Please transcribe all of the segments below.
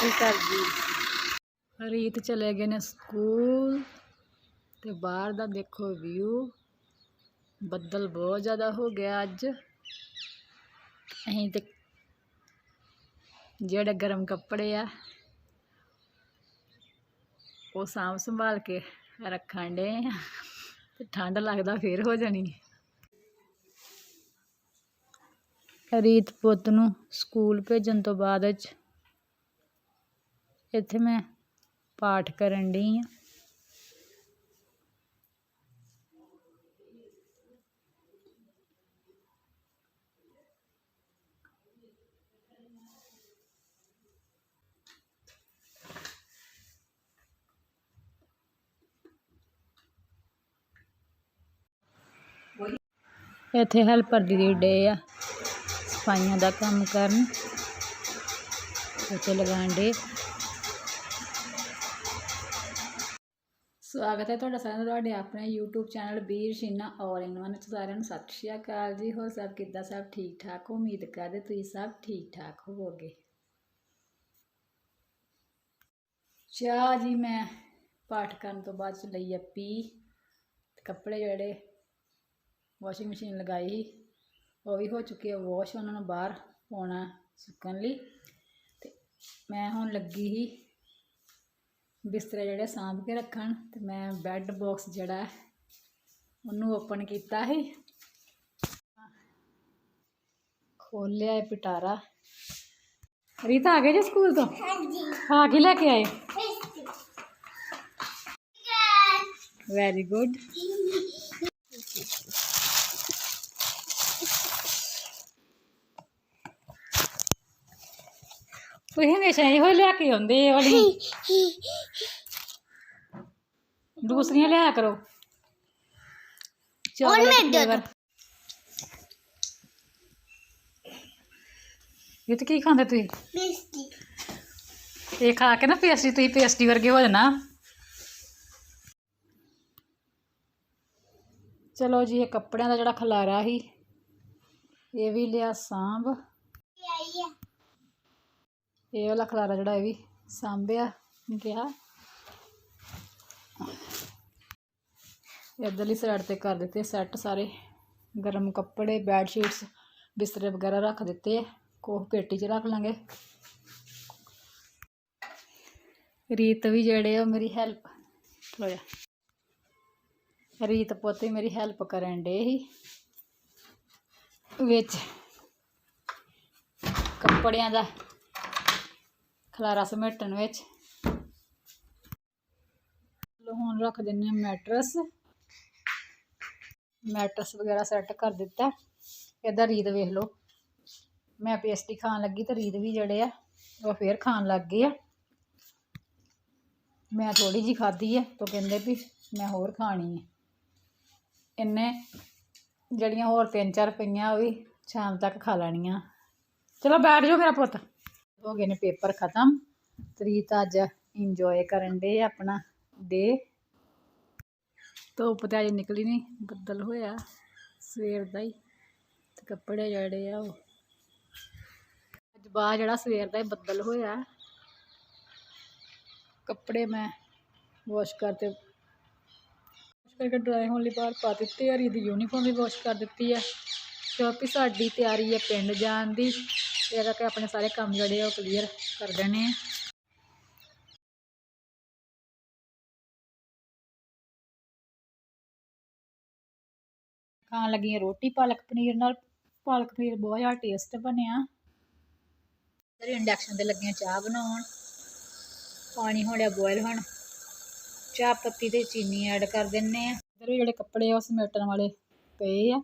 ਸ਼੍ਰੀ ਅਕਾਲ ਜੀ। ਰੀਤ ਚਲੇ ਗਏ ਨੇ ਸਕੂਲ ਤੇ ਬਾਹਰ ਦਾ ਦੇਖੋ ਵਿਊ ਬੱਦਲ ਬਹੁਤ ਜ਼ਿਆਦਾ ਹੋ ਗਿਆ ਅੱਜ। ਅਸੀਂ ਤੇ ਜਿਹੜੇ ਗਰਮ ਕੱਪੜੇ ਆ, ਉਹ ਸਾਂਭ ਸੰਭਾਲ ਕੇ ਰੱਖਣ ਦੇ ਤੇ ਠੰਡ ਲੱਗਦਾ ਫੇਰ ਹੋ ਜਾਣੀ। ਰੀਤ ਪੁੱਤ ਨੂੰ ਸਕੂਲ ਭੇਜਣ ਤੋਂ ਬਾਅਦ ਚ ਇੱਥੇ ਮੈਂ ਪਾਠ ਕਰਨ ਡਈ ਆ। ਇੱਥੇ ਹੈਲਪਰ ਦੀ ਡੇ ਆ, ਸਫਾਈਆਂ ਦਾ ਕੰਮ ਕਰਨ। ਉੱਤੇ ਲਗਾਉਣ ਡੇ। ਸਵਾਗਤ ਹੈ ਤੁਹਾਡਾ ਸਾਰਿਆਂ ਦਾ, ਤੁਹਾਡੇ ਆਪਣੇ YouTube channel Bir Sheena all in one ਸਾਰਿਆਂ ਨੂੰ ਸਤਿ ਸ਼੍ਰੀ ਅਕਾਲ ਜੀ। ਹੋਰ ਸਭ ਕਿੱਦਾਂ, ਸਭ ਠੀਕ ਠਾਕ? ਉਮੀਦ ਕਰਦੇ ਤੁਸੀਂ ਸਭ ਠੀਕ ਠਾਕ ਹੋਵੋਗੇ। ਚਾਹ ਜੀ ਮੈਂ ਪਾਠ ਕਰਨ ਤੋਂ ਬਾਅਦ ਚ ਲਈ ਆ ਪੀ। ਤੇ ਕੱਪੜੇ ਜਿਹੜੇ ਵਾਸ਼ਿੰਗ ਮਸ਼ੀਨ ਲਗਾਈ ਸੀ, ਉਹ ਵੀ ਹੋ ਚੁੱਕੇ ਆ। ਵਾਸ਼ ਉਹਨਾਂ ਨੂੰ ਬਾਹਰ ਪਾਉਣਾ ਸੁੱਕਣ ਲਈ। ਤੇ ਮੈਂ ਹੁਣ ਲੱਗੀ ਸੀ ਬਿਸਤਰੇ ਜਿਹੜੇ ਸਾਂਭ ਕੇ ਰੱਖਣ ਤੇ ਮੈਂ ਬੈੱਡ ਬਾਕਸ ਜਿਹੜਾ ਹੈ, ਉਹਨੂੰ ਓਪਨ ਕੀਤਾ ਸੀ। ਖੋਲਿਆ ਹੈ ਪਿਟਾਰਾ। ਰੀਤਾ ਆ ਗਏ ਜੀ ਸਕੂਲ ਤੋਂ? ਹਾਂਜੀ। ਖਾ ਕੇ ਲੈ ਕੇ ਆਏ। ਵੈਰੀ ਗੁੱਡ ਤੁਸੀਂ ਹਮੇਸ਼ਾ ਇਹੋ ਹੀ ਲਿਆ ਕੇ ਆਉਂਦੇ ਇਹ ਵਾਲੀ? ਦੂਸਰੀਆਂ ਲਿਆ ਕਰੋ। ਹੁਣ ਮੈਂ ਦੇ flavor। ਇਹ ਤੇ ਕੀ ਖਾਂਦੇ ਤੁਸੀਂ? ਫੇਸਟੀ ਇਹ ਖਾ ਕੇ ਨਾ ਪੇਸਟੀ ਤੁਸੀਂ ਪੇਸਟੀ ਵਰਗੇ ਹੋ ਜਾਣਾ। ਚਲੋ ਜੀ ਇਹ ਕੱਪੜਿਆਂ ਦਾ ਜਿਹੜਾ ਖਲਾਰਾ ਸੀ ਇਹ ਵੀ ਲਿਆ ਸਾਂਭ। ਇਹ ਵਾਲਾ ਖਲਾਰਾ ਜਿਹੜਾ ਇਹ ਵੀ ਸਾਂਭਿਆ ਗਿਆ। ਇੱਧਰਲੀ ਸਾਈਡ ਤੇ ਕਰ ਦਿੱਤੇ ਸੈੱਟ ਸਾਰੇ। ਗਰਮ ਕੱਪੜੇ ਬੈੱਡ ਸ਼ੀਟਸ ਬਿਸਤਰੇ ਵਗੈਰਾ ਰੱਖ ਦਿੱਤੇ। ਆ ਕੋਹ ਪੇਟੀ 'ਚ ਰੱਖ ਲਾਂਗੇ। ਰੀਤ ਵੀ ਜਿਹੜੇ ਆ, ਉਹ ਮੇਰੀ ਹੈਲਪ ਹੋਇਆ ਰੀਤ ਪੋਤੇ ਮੇਰੀ ਹੈਲਪ ਕਰਨ ਡੇ ਸੀ। ਵਿੱਚ ਕੱਪੜਿਆਂ ਦਾ ਖਲਾਰਾ ਸਮੇਟਣ ਵਿੱਚ। ਹੁਣ ਰੱਖ ਦਿੰਨੇ ਆ ਮੈਟਰਸ ਮੈਟਰਸ ਵਗੈਰਾ ਸੈੱਟ ਕਰ ਦਿੱਤਾ। ਇਹਦਾ ਰੀਤ ਵੇਖ ਲਓ। ਮੈਂ ਪੇਸਟੀ ਖਾਣ ਲੱਗੀ ਤੇ ਰੀਤ ਵੀ ਜਿਹੜੇ ਆ, ਉਹ ਫੇਰ ਖਾਣ ਲੱਗ ਗਏ ਆ। ਮੈਂ ਥੋੜੀ ਜੀ ਖਾਧੀ ਹੈ ਤਾਂ ਕਹਿੰਦੇ ਵੀ ਮੈਂ ਹੋਰ ਖਾਣੀ ਹੈ ਇੰਨੇ ਜਿਹੜੀਆਂ ਹੋਰ ਤਿੰਨ ਚਾਰ ਪਈਆਂ, ਉਹ ਵੀ ਸ਼ਾਮ ਤੱਕ ਖਾ ਲੈਣੀਆਂ। ਚਲੋ ਬੈਠ ਜਾਓ ਮੇਰਾ ਪੁੱਤ। ਹੋ ਗਏ ਨੇ ਪੇਪਰ ਖਤਮ। ਤਰੀਤ ਅੱਜ ਇੰਜੋਏ ਕਰਨ ਦੇ ਆਪਣਾ ਡੇ ਧੁੱਪ ਤਾਂ ਅਜੇ ਨਿਕਲੀ ਨਹੀਂ ਬੱਦਲ ਹੋਇਆ ਸਵੇਰ ਦਾ ਹੀ ਤੇ ਕੱਪੜੇ ਜਿਹੜੇ ਆ ਉਹ। ਅੱਜ ਬਾਹਰ ਜਿਹੜਾ ਸਵੇਰ ਦਾ ਹੀ ਬੱਦਲ ਹੋਇਆ, ਕੱਪੜੇ ਮੈਂ ਵਾਸ਼ ਕਰਤੇ ਵਾਸ਼ ਕਰਕੇ ਡਰਾਈ ਹੋਣ ਲਈ ਬਾਹਰ ਪਾ ਦਿੱਤੇ ਆ ਦੀ ਯੂਨੀਫਾਰਮ ਵੀ ਵਾਸ਼ ਕਰ ਦਿੱਤੀ ਆ। ਕਿਉਂਕਿ ਸਾਡੀ ਤਿਆਰੀ ਹੈ ਪਿੰਡ ਜਾਣ ਦੀ ਇਹ ਕਰਕੇ ਆਪਣੇ ਸਾਰੇ ਕੰਮ ਜਿਹੜੇ ਆ ਉਹ ਕਲੀਅਰ ਕਰ ਦੇਣੇ ਆ। ਖਾਣ ਲੱਗੀ ਰੋਟੀ, ਪਾਲਕ ਪਨੀਰ ਨਾਲ ਪਾਲਕ ਪਨੀਰ ਬਹੁਤ ਜ਼ਿਆਦਾ ਟੇਸਟ ਬਣਿਆ। ਤੇ ਇੰਡਕਸ਼ਨ ਤੇ ਲੱਗੀਆਂ ਚਾਹ ਬਣਾਉਣ। ਪਾਣੀ ਹੋ ਲਿਆ ਬੋਇਲ ਹੁਣ। ਚਾਹ ਪੱਤੀ ਤੇ ਚੀਨੀ ਐਡ ਕਰ ਦਿੰਨੇ ਆ। ਇਧਰ ਵੀ ਜਿਹੜੇ ਕੱਪੜੇ ਆ ਉਹ ਸਮੇਟਣ ਵਾਲੇ ਪਏ ਆ।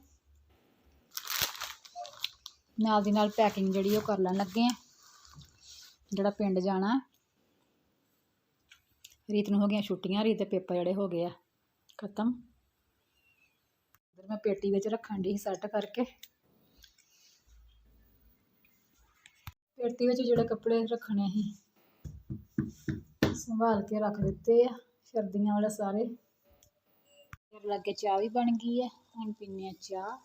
ਨਾਲ ਦੀ ਨਾਲ ਪੈਕਿੰਗ ਜਿਹੜੀ ਉਹ ਕਰ ਲੈਣ ਲੱਗੇ ਆ। ਜਿਹੜਾ ਪਿੰਡ ਜਾਣਾ। ਰੀਤ ਨੂੰ ਹੋ ਗਈਆਂ ਛੁੱਟੀਆਂ, ਰੀਤ ਦੇ ਪੇਪਰ ਜਿਹੜੇ ਹੋ ਗਏ ਆ। ਖਤਮ। ਇਧਰ ਮੈਂ ਪੇਟੀ ਵਿੱਚ ਰੱਖਣ ਦੀ ਸੈੱਟ ਕਰਕੇ। ਪੇਟੀ ਵਿੱਚ ਜਿਹੜੇ ਕੱਪੜੇ ਰੱਖਣੇ ਸੀ, ਸੰਭਾਲ ਕੇ ਰੱਖ ਦਿੱਤੇ ਆ, ਸਰਦੀਆਂ ਵਾਲੇ ਸਾਰੇ। ਫਿਰ ਲੱਗੇ ਚਾਹ ਵੀ ਬਣ ਗਈ ਹੈ ਹੁਣ ਪੀਨੇ ਆ ਚਾਹ।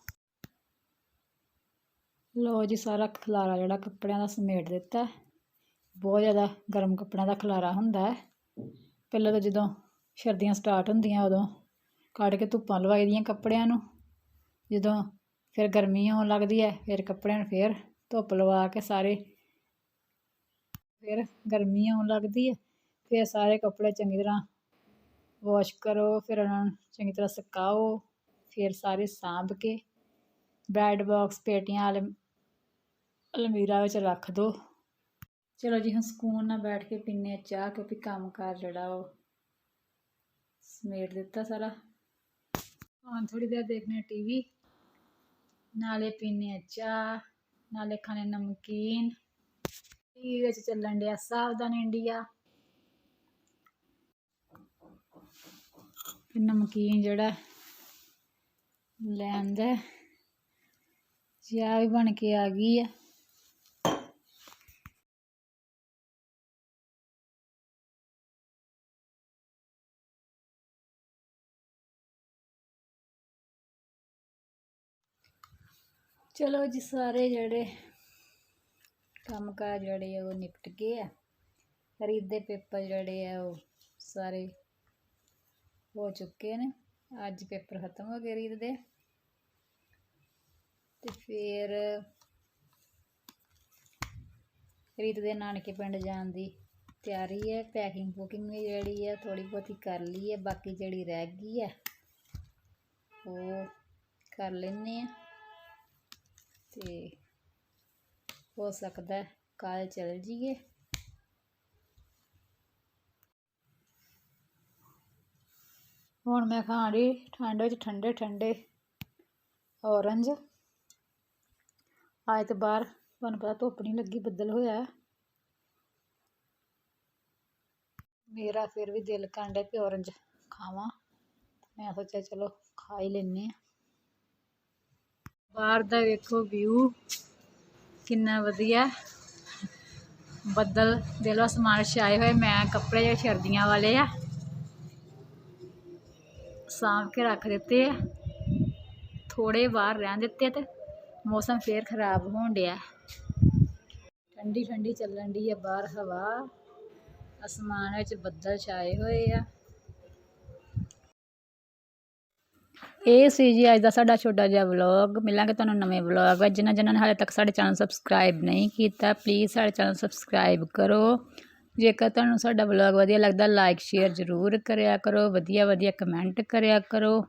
ਲੋ ਜੀ, ਸਾਰਾ ਖਲਾਰਾ ਜਿਹੜਾ ਕੱਪੜਿਆਂ ਦਾ ਸਮੇਟ ਦਿੱਤਾ ਬਹੁਤ ਜ਼ਿਆਦਾ ਗਰਮ ਕੱਪੜਿਆਂ ਦਾ ਖਲਾਰਾ ਹੁੰਦਾ ਹੈ। ਪਹਿਲਾਂ ਤਾਂ ਜਦੋਂ ਸਰਦੀਆਂ ਸਟਾਰਟ ਹੁੰਦੀਆਂ, ਉਦੋਂ ਕੱਢ ਕੇ ਧੁੱਪਾਂ ਲਵਾਈ ਦੀਆਂ ਕੱਪੜਿਆਂ ਨੂੰ। ਜਦੋਂ ਫਿਰ ਗਰਮੀ ਆਉਣ ਲੱਗਦੀ ਹੈ, ਫਿਰ ਕੱਪੜਿਆਂ ਨੂੰ ਫਿਰ ਧੁੱਪ ਲਵਾ ਕੇ ਸਾਰੇ ਫਿਰ ਗਰਮੀ ਆਉਣ ਲੱਗਦੀ ਹੈ, ਫਿਰ ਸਾਰੇ ਕੱਪੜੇ ਚੰਗੀ ਤਰ੍ਹਾਂ ਵਾਸ਼ ਕਰੋ, ਫਿਰ ਉਹਨਾਂ ਨੂੰ ਚੰਗੀ ਤਰ੍ਹਾਂ ਸੁਕਾਓ, ਫਿਰ ਸਾਰੇ ਸਾਂਭ ਕੇ ਬੈਡ ਬਾਕਸ ਪੇਟੀਆਂ ਅਲ ਅਲਮੀਰਾ ਵਿੱਚ ਰੱਖ ਦਿਓ ਚਲੋ ਜੀ, ਹੁਣ ਸਕੂਨ ਨਾਲ ਬੈਠ ਕੇ ਪੀਂਦੇ ਹਾਂ ਚਾਹ, ਕਿਉਂਕਿ ਕੰਮ ਕਾਰ ਜਿਹੜਾ ਉਹ ਸਮੇਟ ਦਿੱਤਾ ਸਾਰਾ। ਹਾਂ ਥੋੜੀ ਦੇਰ ਦੇਖਦੇ ਹਾਂ ਟੀਵੀ ਨਾਲੇ ਪੀਂਦੇ ਚਾਹ, ਨਾਲੇ ਖਾਣੇ ਨਮਕੀਨ। ਟੀਵੀ ਵਿੱਚ ਚੱਲਣ ਡਿਆ? ਸਾਵਧਾਨ ਇੰਡੀਆ। ਨਮਕੀਨ ਜਿਹੜਾ ਲੈਂਦਾ ਚਾਹ ਵੀ ਬਣ ਕੇ ਆ ਗਈ ਆ। ਚਲੋ ਜੀ, ਸਾਰੇ ਜਿਹੜੇ ਕੰਮ ਕਾਰ ਜਿਹੜੇ ਆ, ਉਹ ਨਿਪਟ ਗਏ ਆ। ਰੀਤ ਦੇ ਪੇਪਰ ਜਿਹੜੇ ਆ, ਉਹ ਸਾਰੇ ਹੋ ਚੁੱਕੇ ਨੇ। ਅੱਜ ਪੇਪਰ ਖਤਮ ਹੋ ਗਏ ਰੀਤ ਦੇ। ਤੇ ਫਿਰ ਰੀਤ ਦੇ ਨਾਨਕੇ ਪਿੰਡ ਜਾਣ ਦੀ ਤਿਆਰੀ ਹੈ ਪੈਕਿੰਗ ਪੁਕਿੰਗ ਵੀ ਜਿਹੜੀ ਹੈ ਥੋੜੀ ਬਹੁਤੀ ਕਰ ਲਈ ਹੈ ਬਾਕੀ ਜਿਹੜੀ ਰਹਿ ਗਈ ਹੈ ਉਹ ਕਰ ਲੈਨੇ ਆ। ਤੇ ਹੋ ਸਕਦਾ ਕੱਲ ਚਲ ਜੀਏ। ਹੁਣ ਮੈਂ ਖਾਣ ਰਹੀ, ਠੰਡ ਵਿੱਚ ਠੰਡੇ ਠੰਡੇ ਔਰੰਜ। ਅੱਜ ਤੇ ਬਾਹਰ ਤੁਹਾਨੂੰ ਪਤਾ ਧੁੱਪ ਨਹੀਂ ਲੱਗੀ, ਬੱਦਲ ਹੋਇਆ ਮੇਰਾ ਫਿਰ ਵੀ ਦਿਲ ਕਰਨ ਡਿਆ ਕਿ ਔਰੰਜ ਖਾਵਾਂ। ਮੈਂ ਸੋਚਿਆ ਚਲੋ ਖਾ ਹੀ ਲੈਨੇ ਆ ਬਾਹਰ ਦਾ ਵੇਖੋ ਵਿਊ ਕਿੰਨਾ ਵਧੀਆ। ਬੱਦਲ ਦਿਲੋਂ ਅਸਮਾਨ ਛਾਏ ਹੋਏ, ਮੈਂ ਕੱਪੜੇ ਜਿਹੜੇ ਸਰਦੀਆਂ ਵਾਲੇ ਆ, ਸਾਂਭ ਕੇ ਰੱਖ ਦਿੱਤੇ ਆ। ਥੋੜੇ ਬਾਹਰ ਰਹਿਣ ਦਿੱਤੇ ਤੇ ਮੌਸਮ ਫੇਰ ਖਰਾਬ ਹੋਣ ਡਿਆ। ਠੰਡੀ ਠੰਡੀ ਚੱਲਣ ਦੀ ਆ ਬਾਹਰ ਹਵਾ। ਅਸਮਾਨ ਵਿੱਚ ਬੱਦਲ ਛਾਏ ਹੋਏ ਆ। ਇਹ ਸੀ ਜੀ ਅੱਜ ਦਾ ਸਾਡਾ ਛੋਟਾ ਜਿਹਾ ਵਲੌਗ ਮਿਲਾਂਗੇ ਤੁਹਾਨੂੰ ਨਵੇਂ ਵਲੌਗ ਵਿੱਚ। ਜਿਨ੍ਹਾਂ ਜਿਨ੍ਹਾਂ ਨੇ ਹਾਲੇ ਤੱਕ ਸਾਡੇ ਚੈਨਲ ਸਬਸਕ੍ਰਾਈਬ ਨਹੀਂ ਕੀਤਾ ਪਲੀਜ਼ ਸਾਡੇ ਚੈਨਲ ਸਬਸਕ੍ਰਾਈਬ ਕਰੋ। ਜੇਕਰ ਤੁਹਾਨੂੰ ਸਾਡਾ ਵਲੌਗ ਵਧੀਆ ਲੱਗਦਾ ਲਾਈਕ ਸ਼ੇਅਰ ਜ਼ਰੂਰ ਕਰਿਆ ਕਰੋ। ਵਧੀਆ ਵਧੀਆ ਕਮੈਂਟ ਕਰਿਆ ਕਰੋ।